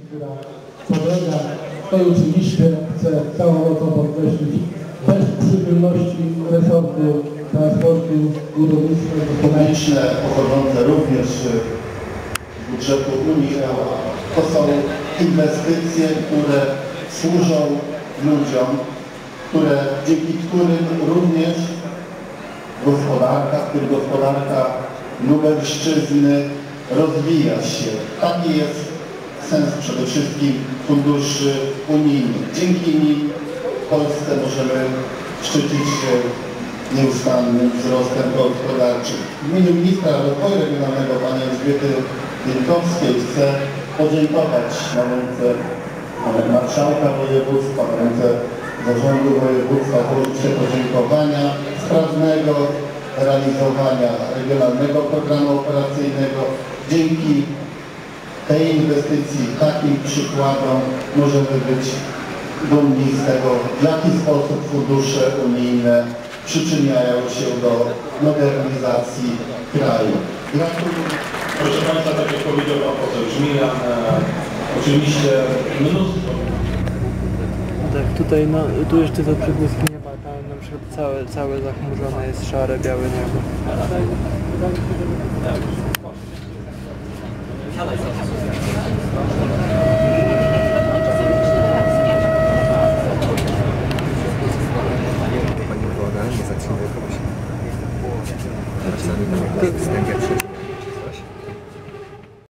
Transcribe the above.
która polega, to oczywiście chcę całą mocą podkreślić, bez przychylności resortu transportu, budownictwa publiczne pochodzące również z budżetu Unii. To są inwestycje, które służą ludziom, które, dzięki którym również gospodarka, w tym gospodarka Lubelszczyzny rozwija się. Taki jest sens przede wszystkim funduszy unijnych. Dzięki nim w Polsce możemy szczycić się nieustannym wzrostem gospodarczym. W imieniu ministra rozwoju regionalnego pani Elżbiety Wielkowskiej chcę podziękować na ręce marszałka województwa, na ręce zarządu województwa te podziękowania sprawnego realizowania regionalnego programu operacyjnego. Dzięki tej inwestycji, takim przykładom możemy być dumni z tego, w jaki sposób fundusze unijne przyczyniają się do modernizacji kraju. Gratuluję. Proszę Państwa, tak jak powiedział Pan poseł Żmijan, e, oczywiście mnóstwo Tak, tutaj no, tu jeszcze te przebłyski nie ma, tam na przykład całe, całe zachmurzone jest szare, białe niebo. 嗯。